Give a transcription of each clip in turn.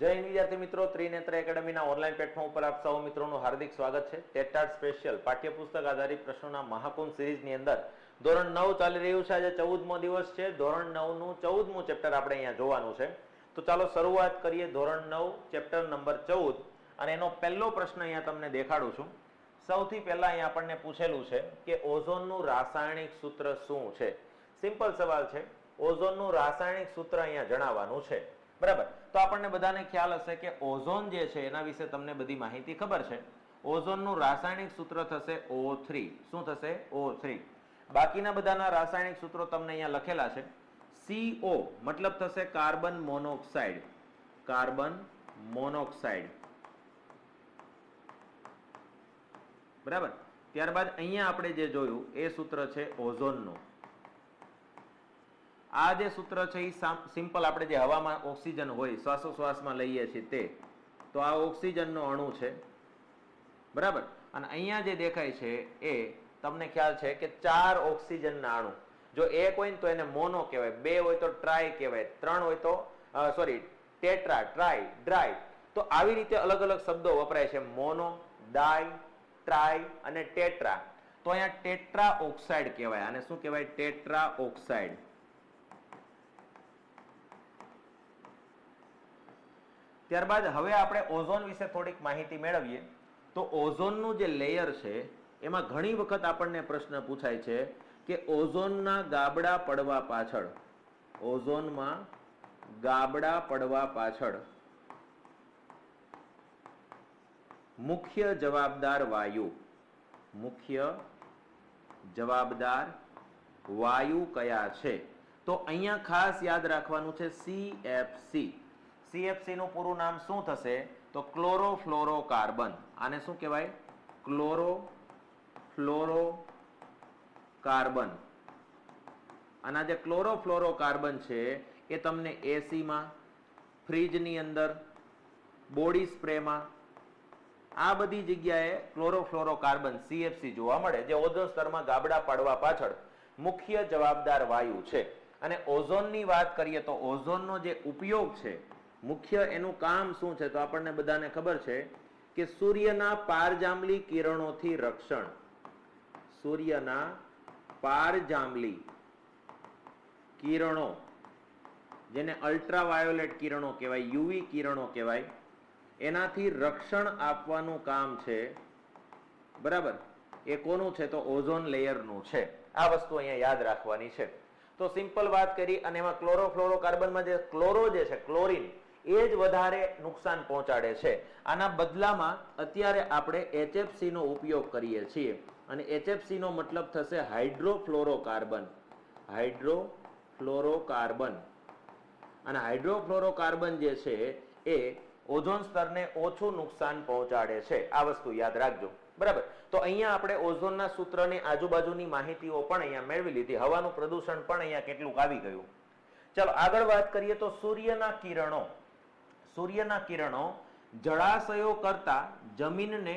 જય હિન્દ વિદ્યાર્થી મિત્રો, ત્રિનેત્ર એકેડમીના ઓનલાઈન પ્લેટફોર્મ ઉપર આપ સૌ મિત્રોનું હાર્દિક સ્વાગત છે. ટેટાર સ્પેશિયલ પાઠ્યપુસ્તક આધારિત પ્રશ્નોના મહાકુંભ સિરીઝની અંદર ધોરણ નવ ચાલી રહ્યું છે. આજે ચૌદમો દિવસ છે. ધોરણ નવનું ચૌદમું ચેપ્ટર આપણે અહીંયા જોવાનું છે. તો ચાલો શરૂઆત કરીએ ધોરણ નવ, ચેપ્ટર નંબર ચૌદ. અને એનો પહેલો પ્રશ્ન અહીંયા તમને દેખાડું છું. સૌથી પહેલા અહીંયા આપણને પૂછેલું છે કે ઓઝોનનું રાસાયણિક સૂત્ર શું છે? સિમ્પલ સવાલ છે. ઓઝોનનું રાસાયણિક સૂત્ર અહીંયા જણાવવાનું છે. બરાબર? તો આપણને બધાને ખ્યાલ હશે કે ઓઝોન જે છે, એના વિશે તમને બધી માહિતી ખબર છે. ઓઝોનનું રાસાયણિક સૂત્ર થશે ઓ થ્રી શું થશે? ઓ થ્રી બાકીના બધાના રાસાયણિક સૂત્રો તમને અહીંયા લખેલા છે. સીઓ મતલબ થશે કાર્બન મોનોક્સાઇડ. Carbon monoxide. બરાબર? ત્યારબાદ અહીંયા આપણે જે જોયું, એ સૂત્ર છે ઓઝોનનું. આ જે સૂત્ર છે એ સિમ્પલ આપણે જે હવામાં ઓક્સિજન હોય, શ્વાસોશ્વાસમાં લઈએ છીએ તે, તો આ ઓક્સિજનનો અણુ છે. બરાબર? અને અહીંયા જે દેખાય છે એ, તમને ખ્યાલ છે કે ચાર ઓક્સિજનના અણુ. જો એક હોય ને તો એને મોનો કહેવાય, બે હોય તો ટ્રાય કહેવાય, ત્રણ હોય તો સોરી ટેટ્રા, ટ્રાય, ડ્રાય. તો આવી રીતે અલગ અલગ શબ્દો વપરાય છે, મોનો, ડાય, ટ્રાય અને ટેટ્રા. તો અહીંયા ટેટ્રા ઓક્સાઇડ કહેવાય. અને શું કહેવાય? ટેટ્રા ઓક્સાઇડ ત્યારબાદ હવે આપણે ઓઝોન વિશે થોડીક માહિતી મેળવીએ. તો ઓઝોનનું જે લેયર છે, એમાં ઘણી વખત આપણને પ્રશ્ન પૂછાય છે કે ઓઝોનના ગાબડા પડવા પાછળ, ઓઝોનમાં ગાબડા પડવા પાછળ મુખ્ય જવાબદાર વાયુ, મુખ્ય જવાબદાર વાયુ કયા છે? તો અહીંયા ખાસ યાદ રાખવાનું છે સી એફ સીએફસી નું પૂરું નામ શું થશે? તો ક્લોરોફ્લોરોકાર્બન. આને શું કહેવાય? ક્લોરો ફ્લોરો કાર્બન આના જે ક્લોરોફ્લોરોકાર્બન છે, એ તમને એસીમાં ફ્રીજની અંદર, બોડી સ્પ્રેમાં, આ બધી જગ્યાએ ક્લોરોફ્લોરોકાર્બન સીએફસી જોવા મળે, જે ઓઝોન સ્તરમાં ગાબડા પાડવા પાછળ મુખ્ય જવાબદાર વાયુ છે. અને ઓઝોનની વાત કરીએ તો ઓઝોનનો જે ઉપયોગ છે મુખ્ય એનું કામ શું છે? તો આપણને બધાને ખબર છે કે સૂર્યના પારજાંબલી કિરણોથી રક્ષણ. સૂર્યના પારજાંબલી કિરણો, જેને અલ્ટ્રાવાયોલેટ કિરણો કહેવાય યુવી કિરણો કહેવાય, એનાથી રક્ષણ આપવાનું કામ છે. બરાબર? એ કોનું છે? તો ઓઝોન લેયરનું છે. આ વસ્તુ અહીંયા યાદ રાખવાની છે. તો સિમ્પલ વાત કરી અને એમાં ક્લોરોફ્લોરોકાર્બનમાં જે ક્લોરો જે છે ક્લોરીન એ જ વધારે નુકસાન પહોંચાડે છે. આના બદલામાં અત્યારે આપણે એચએફસીનો ઉપયોગ કરીએ છીએ. અને એચએફસીનો મતલબ થશે હાઇડ્રોફ્લોરોકાર્બન. હાઇડ્રોફ્લોરોકાર્બન. અને હાઇડ્રોફ્લોરોકાર્બન જે છે એ ઓઝોન સ્તરને ઓછું નુકસાન પહોંચાડે છે. આ વસ્તુ યાદ રાખજો. બરાબર? તો અહીંયા આપણે ઓઝોનના સૂત્રની આજુબાજુની માહિતીઓ પણ અહીંયા મેળવી લીધી. હવાનું પ્રદૂષણ પણ અહીંયા કેટલુંક આવી ગયું. ચાલો આગળ વાત કરીએ તો સૂર્યના કિરણો. સૂર્યના કિરણો જળાશયો કરતા જમીનને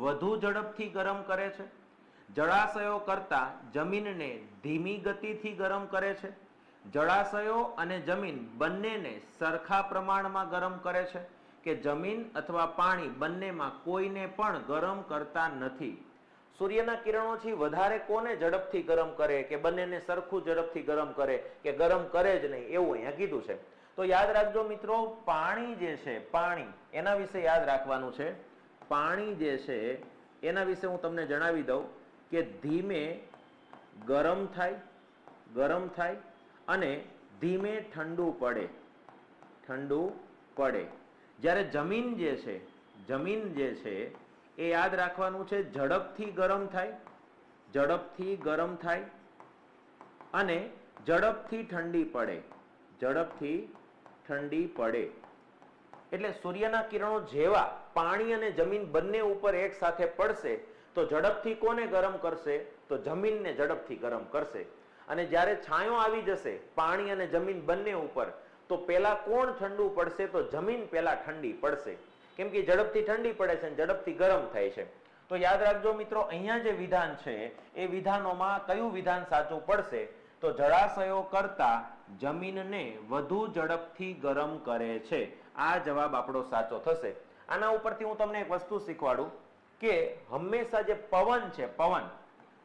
વધુ ઝડપથી ગરમ કરે છે. જળાશયો કરતા જમીનને ધીમી ગતિથી ગરમ કરે છે. જળાશયો અને જમીન બંનેને સરખા પ્રમાણમાં ગરમ કરે છે કે જમીન અથવા પાણી બંનેમાં કોઈને પણ ગરમ કરતા નથી. સૂર્યના કિરણોથી વધારે કોને ઝડપથી ગરમ કરે કે બંનેને સરખું ઝડપથી ગરમ કરે કે ગરમ કરે જ નહીં? એવું અહીંયા કીધું છે. તો યાદ રાખજો મિત્રો, પાણી જે છે, પાણી, એના વિશે યાદ રાખવાનું છે. પાણી જે છે, એના વિશે હું તમને જણાવી દઉં કે ધીમે ગરમ થાય ગરમ થાય અને ધીમે ઠંડુ પડે ઠંડુ પડે. જ્યારે જમીન જે છે, જમીન જે છે, એ યાદ રાખવાનું છે, ઝડપથી ગરમ થાય, ઝડપથી ગરમ થાય અને ઝડપથી ઠંડી પડે, ઝડપથી ઠંડી પડે. એટલે સૂર્યના કિરણો જેવા પાણી અને જમીન બંને ઉપર એક સાથે પડશે, તો ઝડપથી કોને ગરમ કરશે? તો જમીનને ઝડપથી ગરમ કરશે. અને જ્યારે છાંયો આવી જશે, પાણી અને જમીન બંને ઉપર, તો પેલા કોણ ઠંડુ પડશે? તો જમીન પેલા ઠંડી પડશે. કેમ કે ઝડપથી ઠંડી પડે છે અને ઝડપથી ગરમ થાય છે. તો યાદ રાખજો મિત્રો, અહીંયા જે વિધાન છે, એ વિધાનોમાં કયું વિધાન સાચું પડશે? તો જળાશયો કરતા જમીનને વધુ ઝડપથી ગરમ કરે છે. આ જવાબ આપણો સાચો થશે. આના ઉપરથી હું તમને એક વસ્તુ શીખવાડું કે હંમેશા જે પવન છે, પવન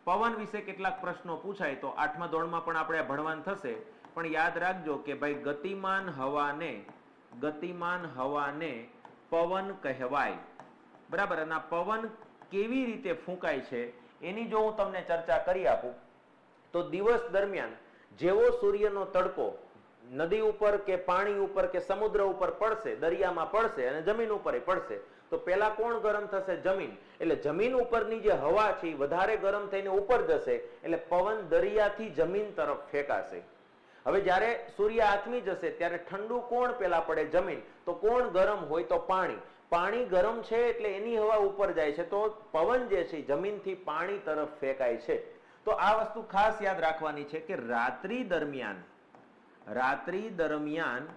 પવન વિશે કેટલાક પ્રશ્નો પૂછાય તો આઠમા ધોરણમાં પણ આપણે ભણવાન થશે. પણ યાદ રાખજો કે ભાઈ ગતિમાન હવાને ગતિમાન હવાને પવન કહેવાય. બરાબર? અને પવન કેવી રીતે ફૂંકાય છે એની જો હું તમને ચર્ચા કરી આપું તો દિવસ દરમિયાન જેવો સૂર્યનો તડકો નદી ઉપર કે પાણી ઉપર કે સમુદ્ર ઉપર પડશે, દરિયામાં પડશે અને જમીન ઉપર પડશે, તો પેલા કોણ ગરમ થશે? જમીન. એટલે જમીન ઉપરની જે હવા છે વધારે ગરમ થઈને ઉપર જશે, એટલે પવન દરિયાથી જમીન તરફ ફેંકાશે. હવે જ્યારે સૂર્ય આથમી જશે, ત્યારે ઠંડુ કોણ પેલા પડે? જમીન. તો કોણ ગરમ હોય તો પાણી. પાણી ગરમ છે એટલે એની હવા ઉપર જાય છે, તો પવન જે છે જમીનથી પાણી તરફ ફેંકાય છે. તો આ વસ્તુ ખાસ યાદ રાખવાની છે કે રાત્રિ દરમિયાન રાત્રિ દરમિયાન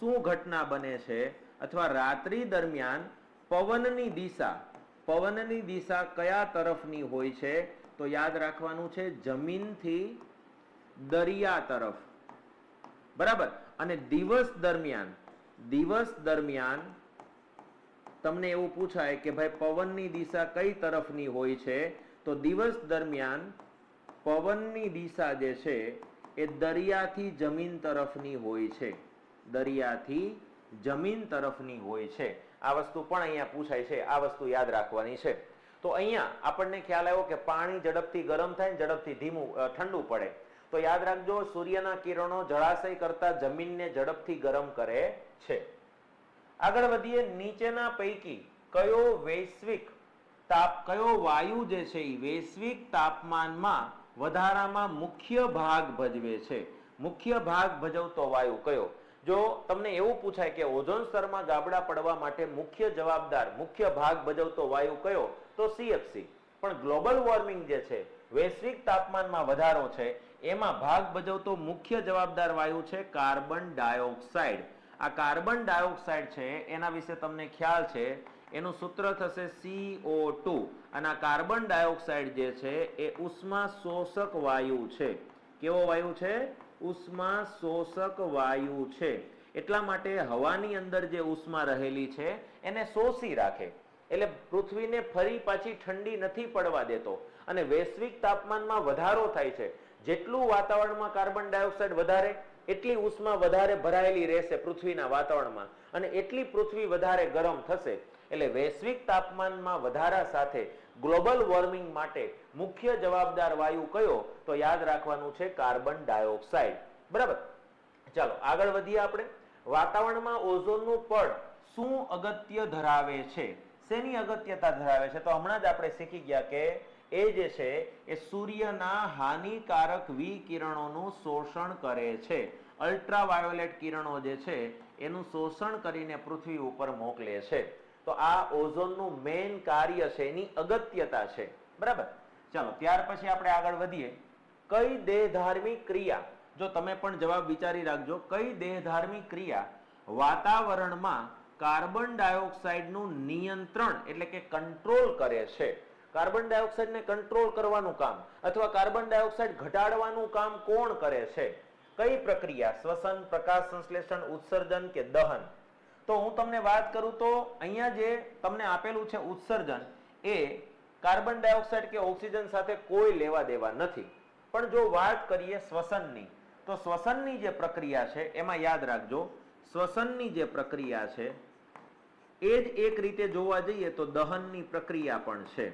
શું ઘટના બને છે અથવા રાત્રિ દરમિયાન પવનની દિશા પવનની દિશા કયા તરફની હોય છે? તો યાદ રાખવાનું છે જમીનથી દરિયા તરફ. બરાબર? અને દિવસ દરમિયાન દિવસ દરમિયાન તમને એવું પૂછાય કે ભાઈ પવનની દિશા કઈ તરફની હોય છે? તો દિવસ દરમિયાન પવનની દિશા જે છે એ દરિયાથી જમીન તરફની હોય છે. દરિયાથી જમીન તરફની હોય છે. આ વસ્તુ પણ અહીંયા પૂછાય છે. આ વસ્તુ યાદ રાખવાની છે. તો અહીંયા આપણને ખ્યાલ આવ્યો કે પાણી ઝડપથી ગરમ થાય ઝડપથી ધીમું ઠંડુ પડે. તો યાદ રાખજો, સૂર્યના કિરણો જળાશય કરતા જમીનને ઝડપથી ગરમ કરે છે. આગળ વધીએ, નીચેના પૈકી કયો વૈશ્વિક તાપ, કયો વાયુ જે છે એ વૈશ્વિક તાપમાનમાં વધારામાં મુખ્ય ભાગ ભજવે છે. મુખ્ય ભાગ ભજવતો વાયુ કયો? જો તમને એવું પૂછાય કે ઓઝોન સ્તરમાં ગાબડા પડવા માટે મુખ્ય જવાબદાર, મુખ્ય ભાગ ભજવતો વાયુ કયો? તો સીએફસી પણ ગ્લોબલ વોર્મિંગ જે છે, વૈશ્વિક તાપમાનમાં વધારો છે, એમાં ભાગ ભજવતો મુખ્ય જવાબદાર વાયુ છે કાર્બન ડાયોક્સાઇડ. આ કાર્બન ડાયોક્સાઇડ છે, એના વિશે તમને ખ્યાલ છે એનું સૂત્ર થશે CO2 અને આ કાર્બન ડાયોક્સાઇડ જે છે, એ ઉષ્મા શોષક વાયુ છે. કેવો વાયુ છે? ઉષ્મા શોષક વાયુ છે. એટલા માટે હવાની અંદર જે ઉષ્મા રહેલી છે, એને શોષી રાખે. એટલે પૃથ્વીને ફરી પાછી ઠંડી નથી પડવા દેતો. અને વૈશ્વિક તાપમાનમાં વધારો થાય છે. જેટલું વાતાવરણમાં કાર્બન ડાયોક્સાઇડ વધારે, એટલી ઉષ્મા વધારે ભરાયેલી રહેશે પૃથ્વીના વાતાવરણમાં. અને એટલી પૃથ્વી વધારે ગરમ થશે. એટલે વૈશ્વિક તાપમાનમાં વધારા સાથે ગ્લોબલ વોર્મિંગ માટે મુખ્ય જવાબદાર વાયુ કયો? તો યાદ રાખવાનું છે કાર્બન ડાયોક્સાઇડ. બરાબર? ચાલો, આગળ વધીએ આપણે. વાતાવરણમાં ઓઝોનનું પડ શું અગત્ય ધરાવે છે? શેની અગત્યતા ધરાવે છે? તો હમણાં જ આપણે શીખી ગયા કે એ જે છે, એ સૂર્યના હાનિકારક વિકિરણોનું શોષણ કરે છે. અલ્ટ્રાવાયોલેટ કિરણો જે છે, એનું શોષણ કરીને પૃથ્વી ઉપર મોકલે છે. તો આ ઓઝોનનું મેઇન કાર્ય છે, એની અગત્યતા છે. બરાબર? ચાલો, ત્યાર પછી આપણે આગળ વધીએ. કઈ દેહધાર્મી ક્રિયા, જો તમે પણ જવાબ વિચારી રાખજો, કઈ દેહધાર્મી ક્રિયા વાતાવરણમાં કાર્બન ડાયોક્સાઇડનું નિયંત્રણ, એટલે કે કંટ્રોલ કરે છે? કાર્બન ડાયોક્સાઇડને કંટ્રોલ કરવાનું કામ અથવા કાર્બન ડાયોક્સાઇડ ઘટાડવાનું કામ કોણ કરે છે? કઈ પ્રક્રિયા? શ્વસન, પ્રકાશ સંશ્લેષણ, ઉત્સર્જન કે દહન? તો હું તમને વાત કરું તો અહીંયા જે તમને આપેલું છે ઉત્સર્જન, એ કાર્બન ડાયોક્સાઇડ કે ઓક્સિજન સાથે કોઈ લેવા દેવા નથી. પણ જો વાત કરીએ શ્વસનની, તો શ્વસનની જે પ્રક્રિયા છે, એમાં યાદ રાખજો, શ્વસનની જે પ્રક્રિયા છે, એ જ એક રીતે જોવા જઈએ તો દહનની પ્રક્રિયા પણ છે.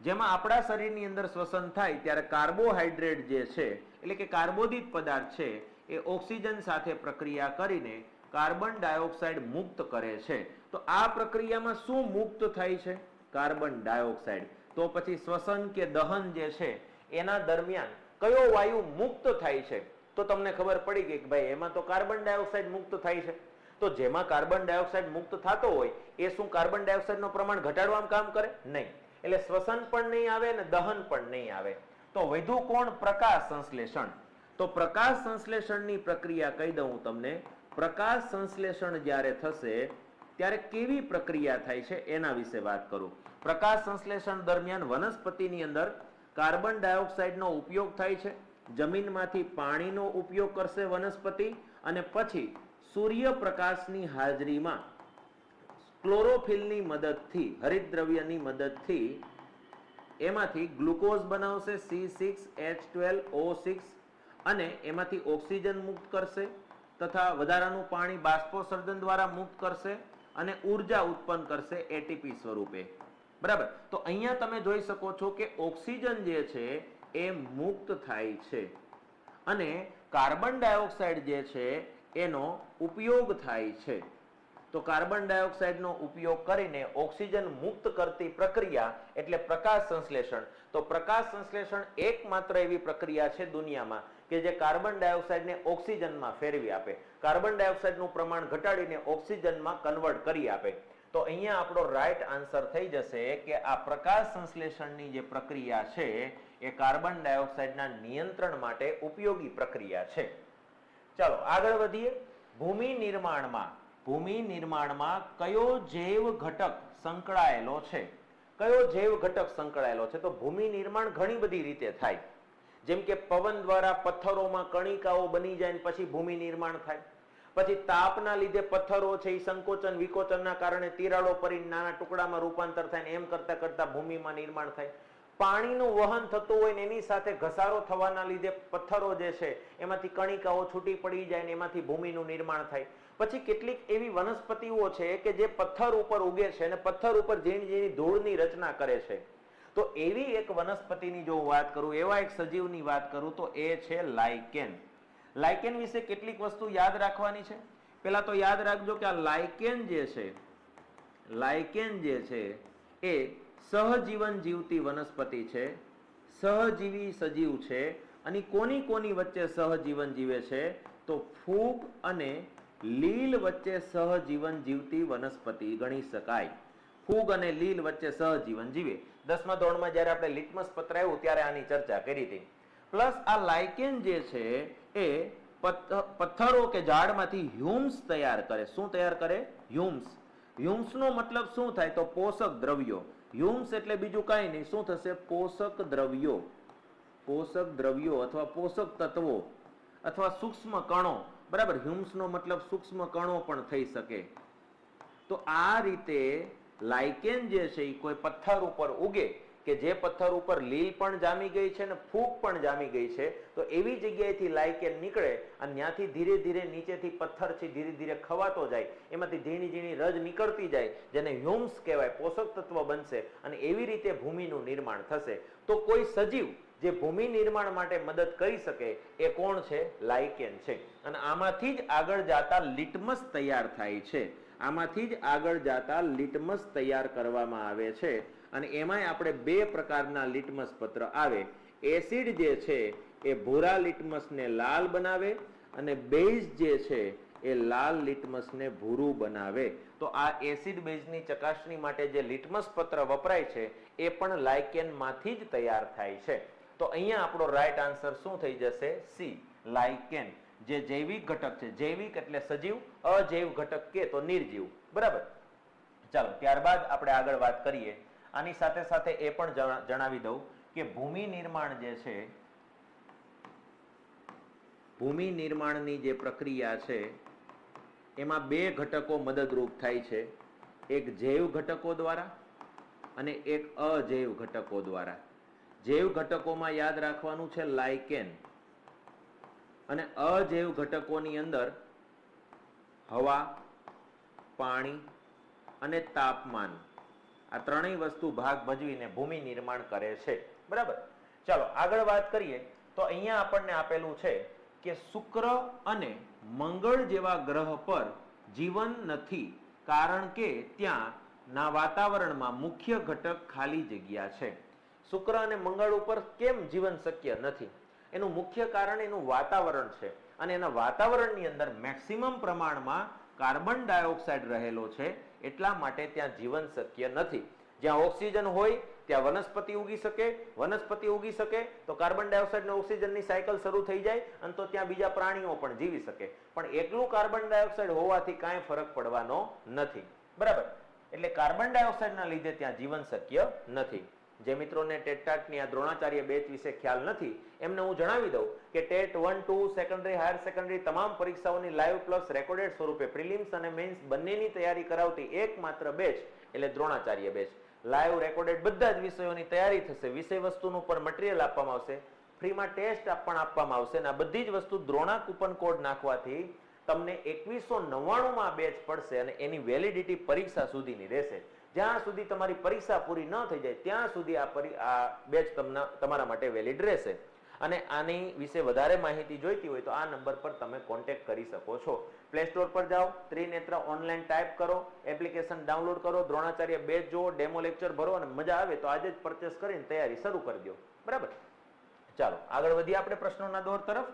જેમાં આપણા શરીરની અંદર શ્વસન થાય ત્યારે કાર્બોહાઈડ્રેટ જે છે, એટલે કે કાર્બોદિત પદાર્થ છે, એ ઓક્સિજન સાથે પ્રક્રિયા કરીને કાર્બન ડાયોક્સાઇડ મુક્ત કરે છે. તો આ પ્રક્રિયામાં શું મુક્ત થાય છે? Carbon dioxide. તો પછી શ્વસન કે દહન જે છે, એના દરમિયાન કયો વાયુ મુક્ત થાય છે? તો તમને ખબર પડી ગઈ કે ભાઈ એમાં તો કાર્બન ડાયોક્સાઇડ મુક્ત થાય છે. તો જેમાં કાર્બન ડાયોક્સાઇડ મુક્ત થતો હોય, એ શું કાર્બન ડાયોક્સાઇડનું પ્રમાણ ઘટાડવામાં કામ કરે? નહીં. એટલે શ્વસન પણ નહીં આવે અને દહન પણ નહીં આવે. તો વધુ કોણ? પ્રકાશ સંશ્લેષણ. તો પ્રકાશ સંશ્લેષણની પ્રક્રિયા કહી દઉં તમને. પ્રકાશ સંશ્લેષણ જ્યારે થશે, ત્યારે કેવી પ્રક્રિયા થાય છે એના વિશે વાત કરું. પ્રકાશ સંશ્લેષણ દરમિયાન વનસ્પતિની અંદર કાર્બન ડાયોક્સાઇડનો ઉપયોગ થાય છે. જમીનમાંથી પાણીનો ઉપયોગ કરશે વનસ્પતિ અને પછી સૂર્યપ્રકાશની હાજરીમાં ક્લોરોફિલની મદદથી, હરિતદ્રવ્યની મદદથી એમાંથી ગ્લુકોઝ બનાવશે C six H twelve O six અને એમાંથી ઓક્સિજન મુક્ત કરશે. તથા વધારાનું પાણી બાષ્પોસર્જન દ્વારા મુક્ત કરશે અને ઊર્જા ઉત્પન્ન કરશે એટીપી સ્વરૂપે. બરાબર? તો અહીંયા તમે જોઈ શકો છો કે ઓક્સિજન જે છે એ મુક્ત થાય છે. અને કાર્બન ડાયોક્સાઇડ જે છે એનો ઉપયોગ થાય છે. તો કાર્બન ડાયોક્સાઇડનો ઉપયોગ કરીને ઓક્સિજન મુક્ત કરતી પ્રક્રિયા એટલે પ્રકાશ સંશ્લેષણ. તો પ્રકાશ સંશ્લેષણ એકમાત્ર એવી પ્રક્રિયા છે દુનિયામાં. કે જે કાર્બન ડાયોક્સાઇડને ઓક્સિજનમાં ફેરવી આપે. કાર્બન ડાયોક્સાઇડનું પ્રમાણ ઘટાડીને ઓક્સિજનમાં કન્વર્ટ કરી આપે. તો અહીંયા આપણો રાઈટ આન્સર થઈ જશે કે આ પ્રકાશ સંશ્લેષણની જે પ્રક્રિયા છે, એ કાર્બન ડાયોક્સાઇડના નિયંત્રણ માટે ઉપયોગી પ્રક્રિયા છે. ચાલો, આગળ વધીએ. ભૂમિ નિર્માણમાં ભૂમિ નિર્માણમાં કયો જૈવ ઘટક સંકળાયેલો છે? કયો જૈવ ઘટક સંકળાયેલો છે? તો ભૂમિ નિર્માણ ઘણી બધી રીતે થાય. જેમ કે પવન દ્વારા પથ્થરોમાં કણિકાઓ બની જાય પછી ભૂમિ નિર્માણ થાય. પછી તાપના લીધે પથ્થરો છે એ સંકોચન, વિકોચનના કારણે તિરાડો પરી નાના ટુકડામાં રૂપાંતર થાય એમ કરતા કરતા ભૂમિમાં નિર્માણ થાય. પાણીનું વહન થતું હોય ને એની સાથે ઘસારો થવાના લીધે પથ્થરો જે છે એમાંથી કણિકાઓ છૂટી પડી જાય ને એમાંથી ભૂમિનું નિર્માણ થાય. પછી કેટલીક એવી વનસ્પતિઓ છે કે જે પથ્થર ઉપર ઉગે છે અને પથ્થર ઉપર ઝીણી ઝીણી ધૂળની રચના કરે છે. તો એવી એક વનસ્પતિની જો હું વાત કરું, એવા એક સજીવની વાત કરું, તો એ છે લાઇકેન. લાઇકેન વિશે કેટલીક વસ્તુ યાદ રાખવાની છે? પહેલા તો યાદ રાખજો કે આ લાઇકેન જે છે, લાઇકેન જે છે, એ સહજીવન જીવતી વનસ્પતિ છે, સહજીવી સજીવ છે, અને કોની કોની વચ્ચે સહજીવન જીવે છે, તો ફૂગ અને લીલ વચ્ચે સહજીવન જીવતી વનસ્પતિ ગણી શકાય. ફૂગ અને લીલ વચ્ચે સહજીવન જીવે. દસમા ધોરણમાં જ્યારે આપણે લિટમસ પત્ર આવ્યું ત્યારે આની ચર્ચા કરી હતી. પ્લસ આ લાઇકેન જે છે એ પથ્થરો કે ઝાડમાંથી હ્યુમ્સ તૈયાર કરે. શું તૈયાર કરે? હ્યુમ્સ. હ્યુમ્સનો મતલબ શું થાય? તો પોષક દ્રવ્યો. હ્યુમ્સ એટલે બીજું કાંઈ નહીં. શું થશે? પોષક દ્રવ્યો. પોષક દ્રવ્યો અથવા પોષક તત્વો અથવા સૂક્ષ્મ કણો. બરાબર? હ્યુમ્સનો મતલબ સૂક્ષ્મ કણો પણ થઈ શકે. તો આ રીતે લાઇકેન જે છે એ કોઈ પથ્થર ઉપર ઉગે કે જે પથ્થર ઉપર લીલ પણ જામી ગઈ છે ને ફૂગ પણ જામી ગઈ છે, તો એવી જગ્યાએથી લાઇકેન નીકળે અને ત્યાંથી ધીરે ધીરે નીચેથી પથ્થર છે ધીરે ધીરે ખવાતો જાય, એમાંથી ઝીણી ઝીણી રજ નીકળતી જાય, જેને હ્યુમ્સ કહેવાય, પોષક તત્વ બનશે અને એવી રીતે ભૂમિનું નિર્માણ થશે. તો કોઈ સજીવ જે ભૂમિ નિર્માણ માટે મદદ કરી શકે એ કોણ છે? લાઇકેન છે. અને આમાંથી જ આગળ જાતા લિટમસ તૈયાર થાય છે. આમાંથી જ આગળ જાતા લિટમસ તૈયાર કરવામાં આવે છે અને એમાંય આપણે બે પ્રકારના લિટમસ પત્ર આવે. એસિડ જે છે એ ભૂરા લિટમસને લાલ બનાવે અને બેઝ જે છે એ લાલ લિટમસને ભૂરું બનાવે. તો આ એસિડ બેઝની ચકાસણી માટે જે લિટમસ પત્ર વપરાય છે એ પણ લાઇકેનમાંથી જ તૈયાર થાય છે. તો અહીંયા આપણો રાઈટ આન્સર શું થઈ જશે? સી. લાઇકેન. જે જૈવિક ઘટક છે, જૈવિક એટલે સજીવ, અજૈવ ઘટક કે તો નિર્જીવ. બરાબર? ચાલો, ત્યારબાદ આપણે આગળ વાત કરીએ. આની સાથે સાથે એ પણ જણાવી દઉં કે ભૂમિ નિર્માણ જે છે, ભૂમિ નિર્માણની જે પ્રક્રિયા છે, એમાં બે ઘટકો મદદરૂપ થાય છે. એક જૈવ ઘટકો દ્વારા અને એક અજૈવ ઘટકો દ્વારા. જૈવ ઘટકોમાં યાદ રાખવાનું છે લાઇકેન. અને અજૈવ ઘટકોની અંદર હવા, પાણી અને તાપમાન આ ત્રણેય વસ્તુ ભાગ ભજવીને ભૂમિ નિર્માણ કરે છે. બરાબર? ચાલો, આગળ વાત કરીએ તો અહીંયા આપણને આપેલું છે કે શુક્ર અને મંગળ જેવા ગ્રહ પર જીવન નથી, કારણ કે ત્યાં ના વાતાવરણમાં મુખ્ય ઘટક ખાલી જગ્યા છે. શુક્ર અને મંગળ ઉપર કેમ જીવન શક્ય નથી? એનું મુખ્ય કારણ એનું વાતાવરણ છે. અને એના વાતાવરણની અંદર મેક્સિમમ પ્રમાણમાં કાર્બન ડાયોક્સાઇડ રહેલો છે, એટલા માટે ત્યાં જીવન શક્ય નથી. જ્યાં ઓક્સિજન હોય, ત્યાં વનસ્પતિ ઉગી શકે, વનસ્પતિ ઉગી શકે, તો કાર્બન ડાયોક્સાઇડ ઓક્સિજનની સાયકલ શરૂ થઈ જાય, અને તો ત્યાં બીજા પ્રાણીઓ પણ જીવી શકે. પણ એકલું કાર્બન ડાયોક્સાઇડ હોવાથી કાંઈ ફરક પડવાનો નથી. બરાબર? એટલે કાર્બન ડાયોક્સાઇડના લીધે ત્યાં જીવન શક્ય નથી. જે મિત્રોને ટેટ ટાટની આ દ્રોણાચાર્ય બેચ વિશે ખ્યાલ નથી, એમને હું જણાવી દઉં કે TET one two secondary higher secondary તમામ પરીક્ષાઓની લાઈવ પ્લસ રેકોર્ડેડ સ્વરૂપે પ્રિલિમ્સ અને મેન્સ બંનેની તૈયારી કરાવતી એકમાત્ર બેચ એટલે દ્રોણાચાર્ય બેચ લાઈવ રેકોર્ડેડ બધા જ વિષયોની તૈયારી થશે, વિષય વસ્તુનું પણ મટીરિયલ આપવામાં આવશે, ફ્રીમાં ટેસ્ટ પણ આપવામાં આવશે અને આ બધી જ વસ્તુ દ્રોણા કૂપન કોડ નાખવાથી તમને એકવીસો નવ્વાણુંમાં બેચ પડશે અને એની વેલિડિટી પરીક્ષા સુધીની રહેશે. જ્યાં સુધી તમારી પરીક્ષા પૂરી ન થઈ જાય, ત્યાં સુધી આ પરી, આ બેચ તમને, તમારા માટે વેલિડ રહેશે. અને આની વિશે વધારે માહિતી જોઈતી હોય તો આ નંબર પર તમે કોન્ટેક્ટ કરી શકો છો. પ્લે સ્ટોર પર જાઓ, ત્રિનેત્ર ઓનલાઈન ટાઈપ કરો એપ્લિકેશન ડાઉનલોડ કરો, દ્રોણાચાર્ય બેચ જુઓ ડેમો લેક્ચર ભરો અને મજા આવે તો આજે જ પરચેસ કરીને તૈયારી શરૂ કરી દો. બરાબર? ચાલો, આગળ વધીએ આપણે પ્રશ્નોના દોર તરફ.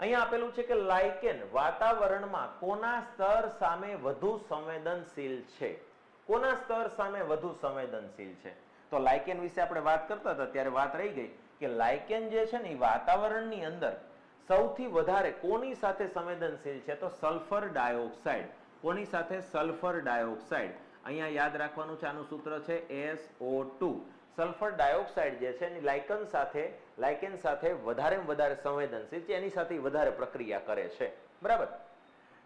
અહીંયા આપેલું છે કે લાઇકેન વાતાવરણમાં કોના સ્તર સામે વધુ સંવેદનશીલ છે? કોના સ્તર સામે વધુ સંવેદનશીલ છે? તો લાઇકેન વિશે આપણે વાત કરતા હતા, ત્યારે વાત રહી ગઈ કે લાઇકેન જે છે ને એ વાતાવરણની અંદર સૌથી વધારે કોની સાથે સંવેદનશીલ છે? તો સલ્ફર ડાયોક્સાઇડ. કોની સાથે? Sulphur dioxide. અહીંયા યાદ રાખવાનું છે, આનું સૂત્ર છે S O two sulphur dioxide જે છે એની લાઇકન સાથે, લાઇકેન સાથે વધારે વધારે સંવેદનશીલ છે, એની સાથે વધારે પ્રક્રિયા કરે છે. બરાબર?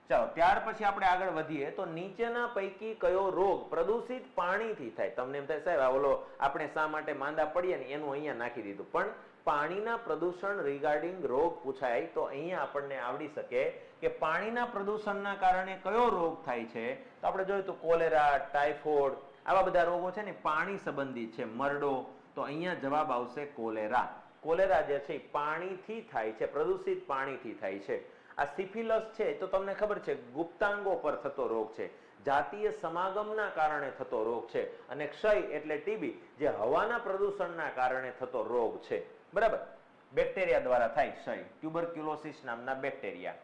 ચાલો, ત્યાર પછી આપણે આગળ વધીએ. તો નીચેના પૈકી કયો રોગ પ્રદૂષિત પાણીથી થાય? તમને એમ થાય, સાહેબ, આ ઓલો આપણે શા માટે માંદા પડીએ ને એનું અહીંયા નાખી દીધું. પણ પાણીના પ્રદૂષણ રિગાર્ડિંગ રોગ પૂછાય, તો અહીંયા આપણને આવડી શકે કે પાણીના પ્રદૂષણના કારણે કયો રોગ થાય છે? તો આપણે જોયું તો કોલેરા, ટાઇફોઇડ, આવા બધા રોગો છે ને, પાણી સંબંધિત છે. મરડો, તો અહીંયા જવાબ આવશે કોલેરા. કોલેરા જે છે પાણીથી થાય છે, પ્રદૂષિત પાણીથી થાય છે. આ સિફિલસ છે તો તમને ખબર છે, ગુપ્તાંગો પર થતો રોગ છે. જાતીય સમાગમના કારણે થતો રોગ છે અને ક્ષય એટલે ટીબી, જે હવાના પ્રદૂષણના કારણે થતો રોગ છે. બરાબર? બેક્ટેરિયા દ્વારા થાય ક્ષય, ટ્યુબરક્યુલોસિસ નામના બેક્ટેરિયા.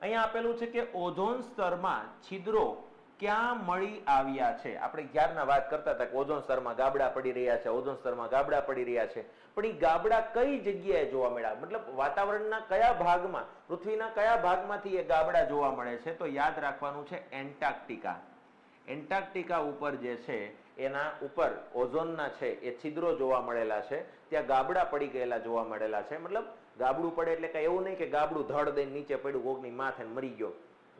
અહીંયા આપેલું છે કે ઓઝોન સ્તરમાં છિદ્રો ક્યાં મળી આવ્યા છે? આપણે ક્યારના વાત કરતા હતા કે ઓઝોન સ્તરમાં ગાબડા પડી રહ્યા છે, ઓઝોન સ્તરમાં ગાબડા પડી રહ્યા છે. પણ એ ગાબડા કઈ જગ્યાએ જોવા મળ્યા? મતલબ વાતાવરણના કયા ભાગમાં, પૃથ્વીના કયા ભાગમાંથી એ ગાબડા જોવા મળે છે? તો યાદ રાખવાનું છે એન્ટાર્કટિકા. એન્ટાર્કટિકા ઉપર જે છે, એના ઉપર ઓઝોનના છે, એ છિદ્રો જોવા મળેલા છે. ત્યાં ગાબડા પડી ગયેલા જોવા મળેલા છે. મતલબ ગાબડું પડે એટલે કઈ એવું નહીં કે ગાબડું ધડ દઈને નીચે પડ્યું, કોકની માથે મરી ગયો.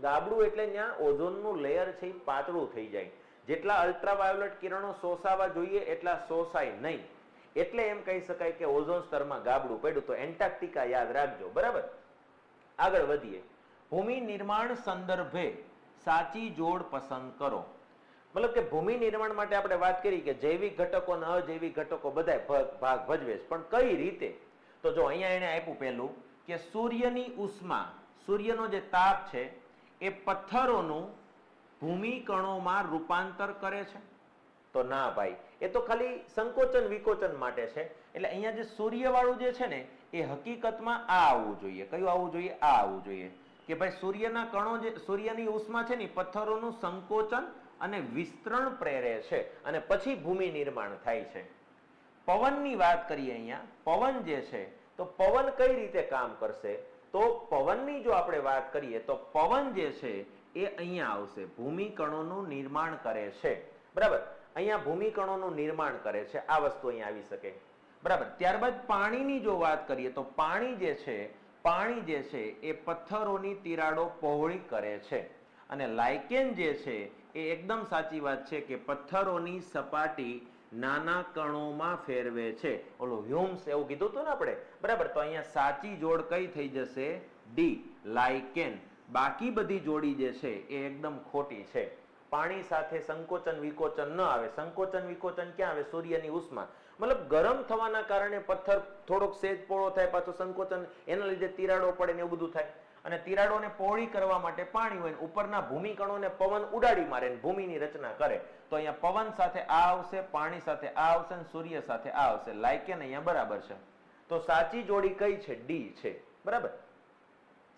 ગાબડું એટલે ત્યાં ઓઝોનનું લેયર છે એ પાતળું થઈ જાય. જેટલા અલ્ટ્રાવાયોલેટ કિરણો શોષાવા જોઈએ એટલા શોષાય નહીં. એટલે એમ કહી શકાય કે ઓઝોન સ્તરમાં ગાબડું પડ્યું તો એન્ટાર્કટિકા યાદ રાખજો, બરાબર? આગળ વધીએ. ભૂમિ નિર્માણ સંદર્ભે સાચી જોડ પસંદ કરો. મતલબ કે ભૂમિ નિર્માણ માટે આપણે વાત કરી કે જૈવિક ઘટકો અને અજૈવિક ઘટકો બધા ભાગ ભજવે છે. પણ કઈ રીતે? તો જો અહીંયા એને આપ્યું પહેલું કે સૂર્યની ઉષ્મા, સૂર્યનો જે તાપ છે એ પથ્થરોનું ભૂમિકણોમાં રૂપાંતર કરે છે. તો ના ભાઈ, એ તો ખાલી સંકોચન વિકોચન માટે છે. એટલે અહીંયા જે સૂર્યવાળું જે છે ને, એ હકીકતમાં આ આવવું જોઈએ. કયું આવવું જોઈએ? આ આવવું જોઈએ. કે ભાઈ સૂર્યના કણો જે, સૂર્યની ઉષ્મા છે ને પથ્થરોનું સંકોચન અને વિસ્તરણ પ્રેરે છે અને પછી ભૂમિ નિર્માણ થાય છે. પવનની વાત કરીએ અહીંયા. પવન જે છે, તો પવન કઈ રીતે કામ કરશે? તો પવનની જો આપણે વાત કરીએ, તો પવન જે છે એ અહીંયા આવશે. ભૂમિકણોનું નિર્માણ કરે છે. બરાબર? અહીંયા ભૂમિકણોનું નિર્માણ કરે છે. આ વસ્તુ અહીંયા આવી શકે. બરાબર? ત્યારબાદ પાણીની જો વાત કરીએ, તો પાણી જે છે, પાણી જે છે એ પથ્થરોની તિરાડો પહોળી કરે છે. અને લાઇકેન જે છે એ એકદમ સાચી વાત છે કે પથ્થરોની સપાટી નાના કણોમાં ફેરવે છે. ઓલો હ્યુમ્સ એવું કીધું હતું ને આપણે? બરાબર, તો અહીંયા સાચી જોડ કઈ થઈ જશે? ડી લાઇકેન બાકી બધી જોડી જે છે એ એકદમ ખોટી છે. પાણી સાથે સંકોચન વિકોચન ન આવે. સંકોચન વિકોચન ક્યાં આવે? સૂર્યની ઉષ્મા. મતલબ ગરમ થવાના કારણે પથ્થર થોડોક સેજ પોળો થાય, પાછો સંકોચન એના લીધે તિરાડો પડે ને એવું બધું થાય. અને તિરાડોને પહોળી કરવા માટે પાણી હોય ને ઉપરના ભૂમિકણોને પવન ઉડાડી મારે ભૂમિની રચના કરે. તો અહીંયા પવન સાથે આ આવશે, પાણી સાથે આ આવશે ને સૂર્ય સાથે આ આવશે. લાઇકેન અહીંયા બરાબર છે. તો સાચી જોડી કઈ છે? ડી છે. બરાબર?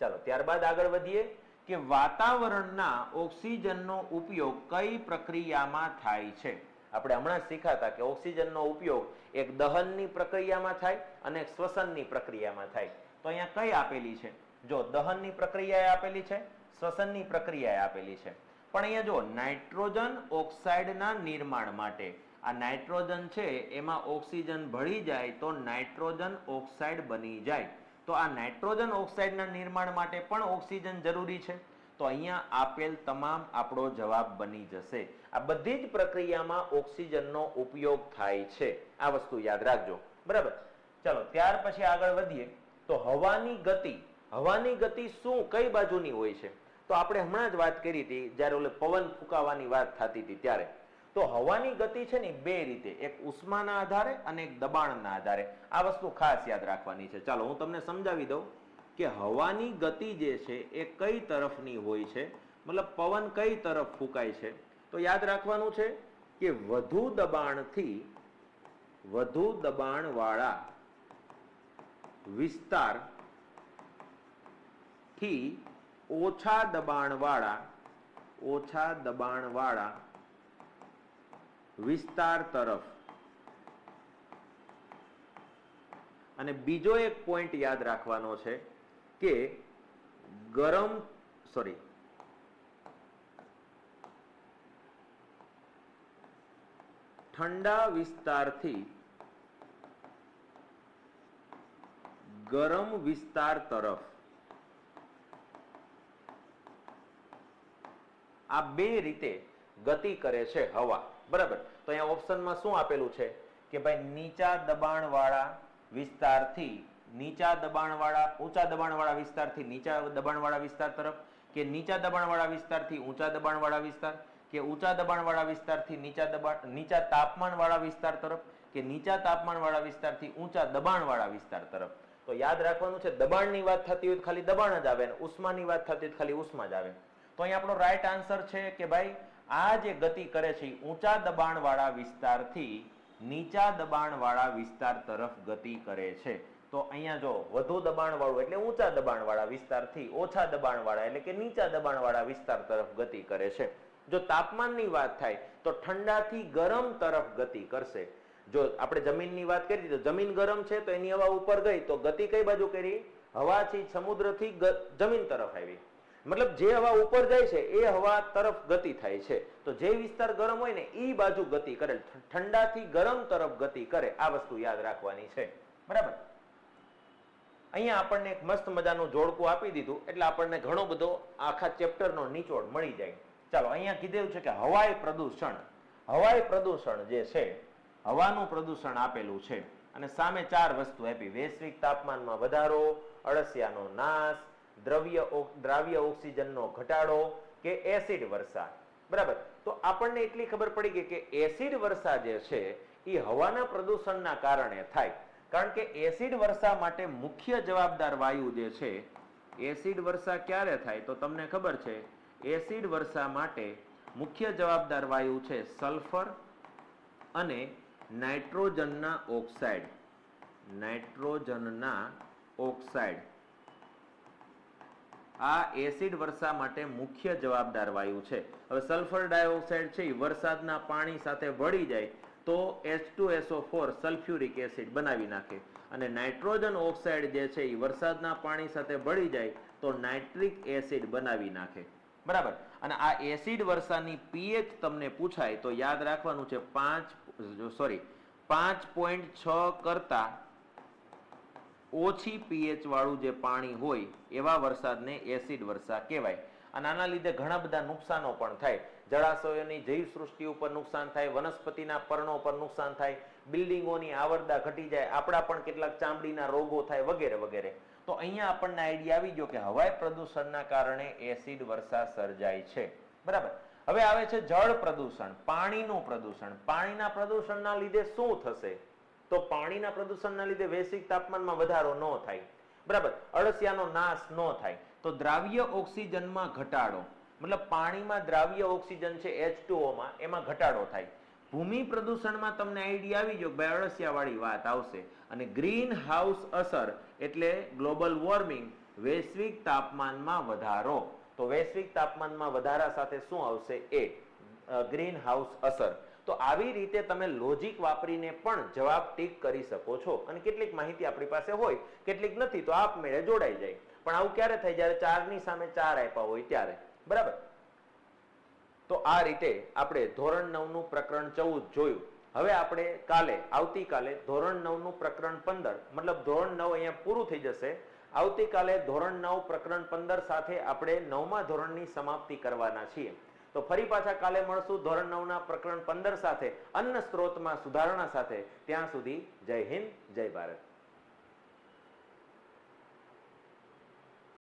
ચાલો, ત્યારબાદ આગળ વધીએ કે વાતાવરણના ઓક્સિજનનો ઉપયોગ કઈ પ્રક્રિયામાં થાય છે? આપણે હમણાં શીખાતા કે ઓક્સિજનનો ઉપયોગ એક દહનની પ્રક્રિયામાં થાય અને એક શ્વસનની પ્રક્રિયામાં થાય. તો અહીંયા કઈ આપેલી છે? જો દહનની પ્રક્રિયા આપેલી છે, શ્વસનની પ્રક્રિયા આપેલી છે. પણ અહીંયા જો નાઇટ્રોજન ઓક્સાઇડના નિર્માણ માટે, આ નાઇટ્રોજન છે, એમાં ઓક્સિજન ભળી જાય તો નાઇટ્રોજન ઓક્સાઇડ બની જાય. તો આ નાઇટ્રોજન ઓક્સાઇડના નિર્માણ માટે પણ ઓક્સિજન જરૂરી છે? તો અહીંયા આપેલ તમામ આપણો જવાબ બની જશે. આ બધી જ પ્રક્રિયામાં ઓક્સિજનનો ઉપયોગ થાય છે. આ વસ્તુ યાદ રાખજો. બરાબર? ચાલો, ત્યાર પછી આગળ વધીએ. તો હવાની ગતિ હવાની ગતિ શું, કઈ બાજુની હોય છે? તો આપણે હમણાં જ વાત કરી હતી, જ્યારે ઓલે પવન ફૂંકાવાની વાત થતી હતી ત્યારે. તો હવાની ગતિ છે ને બે રીતે, એક ઉષ્માના આધારે અને એક દબાણના આધારે. આ વસ્તુ ખાસ યાદ રાખવાની છે. ચાલો, હું તમને સમજાવી દઉં કે હવાની ગતિ જે છે, એ કઈ તરફની હોય છે? મતલબ પવન કઈ તરફ ફૂંકાય છે? તો યાદ રાખવાનું છે કે વધુ દબાણથી વધુ દબાણવાળા વિસ્તાર થી ઓછા દબાણવાળા ઓછા દબાણવાળા વિસ્તાર તરફ. અને બીજો એક પોઈન્ટ યાદ રાખવાનો છે કે ગરમ સોરી ઠંડા વિસ્તારથી ગરમ વિસ્તાર તરફ. આ બે રીતે ગતિ કરે છે હવા. બરાબર? તો અહીંયા ઓપ્શનમાં શું આપેલું છે? કે ભાઈ નીચા દબાણવાળા વિસ્તારથી, નીચા દબાણવાળા, ઊંચા દબાણવાળા વિસ્તારથી, નીચા દબાણવાળા વિસ્તાર તરફ, કે નીચા દબાણવાળા વિસ્તારથી ઊંચા દબાણવાળા વિસ્તાર, કે ઊંચા દબાણવાળા વિસ્તારથી નીચા દબાણ, નીચા તાપમાનવાળા વિસ્તાર તરફ, કે નીચા તાપમાનવાળા વિસ્તારથી ઊંચા દબાણવાળા વિસ્તાર તરફ. તો યાદ રાખવાનું છે, દબાણની વાત થતી હોય ખાલી દબાણ જ આવે ને, ઉષ્માની વાત થતી હોય ખાલી ઉષ્મા જ આવે. તો અહીં આપણો રાઈટ આન્સર છે કે ભાઈ, આ જે ગતિ કરે છે ઊંચા દબાણવાળા વિસ્તારથી નીચા દબાણવાળા વિસ્તાર તરફ ગતિ કરે છે. તો અહીંયા જો વધુ દબાણવાળું એટલે ઊંચા દબાણવાળા વિસ્તારથી ઓછા દબાણવાળા એટલે કે નીચા દબાણવાળા વિસ્તાર તરફ ગતિ કરે છે. જો તાપમાનની વાત થાય તો ઠંડાથી ગરમ તરફ ગતિ કરશે. જો આપણે જમીનની વાત કરી તો જમીન ગરમ છે તો એની હવા ઉપર ગઈ તો ગતિ કઈ બાજુ કરી? હવાથી, સમુદ્રથી જમીન તરફ આવી. મતલબ જે હવા ઉપર જાય છે, એ હવા તરફ ગતિ થાય છે. તો જે વિસ્તાર ગરમ હોય ને એ બાજુ ગતિ કરે. ઠંડાથી ગરમ તરફ ગતિ કરે. આ વસ્તુ યાદ રાખવાની છે. બરાબર? અહીંયા આપણને એક મસ્ત મજાનું જોડકું આપી દીધું. એટલે આપણને ઘણો બધો આખા ચેપ્ટરનો નીચોડ મળી જાય. ચાલો, અહીંયા કીધેલું છે કે હવાઈ પ્રદૂષણ. હવાઈ પ્રદૂષણ જે છે, હવાનું પ્રદૂષણ આપેલું છે. અને સામે ચાર વસ્તુ આપી. વૈશ્વિક તાપમાનમાં વધારો, અળસિયાનો નાશ દ્રવ્ય દ્રાવ્ય ઓક્સિજનનો ઘટાડો કે એસિડ વર્ષા બરાબર? તો આપણને એટલી ખબર પડી ગઈ કે એસિડ વર્ષા જે છે એ હવાના પ્રદૂષણના કારણે થાય. કારણ કે એસિડ વર્ષા માટે મુખ્ય જવાબદાર વાયુ જે છે, એસિડ વર્ષા ક્યારે થાય તો તમને ખબર છે, એસિડ વર્ષા માટે મુખ્ય જવાબદાર વાયુ છે સલ્ફર અને નાઇટ્રોજનના ઓક્સાઇડ. નાઇટ્રોજનના ઓક્સાઇડ. આ એસિડ વર્ષા માટે મુખ્ય જવાબદાર વાયુ છે. હવે સલ્ફર ડાયોક્સાઇડ છે એ વરસાદના પાણી સાથે ભળી જાય તો H2SO4 સલ્ફ્યુરિક એસિડ બનાવી નાખે. અને નાઇટ્રોજન ઓક્સાઇડ જે છે એ વરસાદના પાણી સાથે ભળી જાય તો નાઇટ્રિક એસિડ બનાવી નાખે. બરાબર? અને આ એસિડ વર્ષાની પીએચ તમને પૂછાય તો યાદ રાખવાનું છે પાંચ સોરી, પાંચ પોઈન્ટ છ કરતા ઓછી પીએચ વાળું જે પાણી હોય, એવા વરસાદને એસિડ વર્ષા કહેવાય. અને આના લીધે ઘણા બધા નુકસાનો પણ થાય. જળાશયોની જૈવ સૃષ્ટિ ઉપર નુકસાન થાય, વનસ્પતિના પર્ણો પર નુકસાન થાય, બિલ્ડિંગોની આવરદા ઘટી જાય, આપણા પણ કેટલાક ચામડીના રોગો થાય વગેરે વગેરે. તો અહીંયા આપણને આઈડિયા આવી ગયો કે હવાઈ પ્રદૂષણના કારણે એસિડ વર્ષા સર્જાય છે. બરાબર? હવે આવે છે જળ પ્રદૂષણ, પાણીનું પ્રદૂષણ. પાણીના પ્રદૂષણના લીધે શું થશે? તો પાણીના પ્રદૂષણના લીધે વૈશ્વિક તાપમાનમાં વધારો ન થાય. બરાબર, અળસિયાનો નાશ ન થાય. તો દ્રાવ્ય ઓક્સિજનમાં ઘટાડો. મતલબ પાણીમાં દ્રાવ્ય ઓક્સિજન છે એચમાં, એમાં ઘટાડો થાય. ભૂમિ પ્રદૂષણમાં તમને આઈડિયા આવી ગયો ભાઈ અળસિયા વાળી વાત આવશે. અને ગ્રીન હાઉસ અસર એટલે ગ્લોબલ વોર્મિંગ, વૈશ્વિક તાપમાનમાં વધારો. તો વૈશ્વિક તાપમાનમાં વધારા સાથે શું આવશે? એ ગ્રીન હાઉસ અસર. તો આવી રીતે તમે લોજિક વાપરીને પણ જવાબ ટીક કરી શકો છો. અને કેટલીક માહિતી આપણી પાસે હોય, કેટલીક નથી, તો આપમેળે જોડાઈ જાય. પણ આવું ક્યારે થાય? જ્યારે ચારની સામે ચાર આપ્યા હોય ત્યારે. બરાબર? તો આ રીતે આપણે ધોરણ નવનું પ્રકરણ ચૌદ જોયું. હવે આપણે કાલે, આવતીકાલે ધોરણ નવનું પ્રકરણ પંદર, મતલબ ધોરણ નવ અહીંયા પૂરું થઈ જશે. આવતીકાલે ધોરણ નવ પ્રકરણ પંદર સાથે આપણે નવમા ધોરણની સમાપ્તિ કરવાના છીએ. તો ફરી પાછા કાલે મળશું ધોરણ નવના પ્રકરણ પંદર સાથે, અન્ન સ્ત્રોતમાં સુધારણા સાથે. ત્યાં સુધી જય હિન્દ, જય ભારત.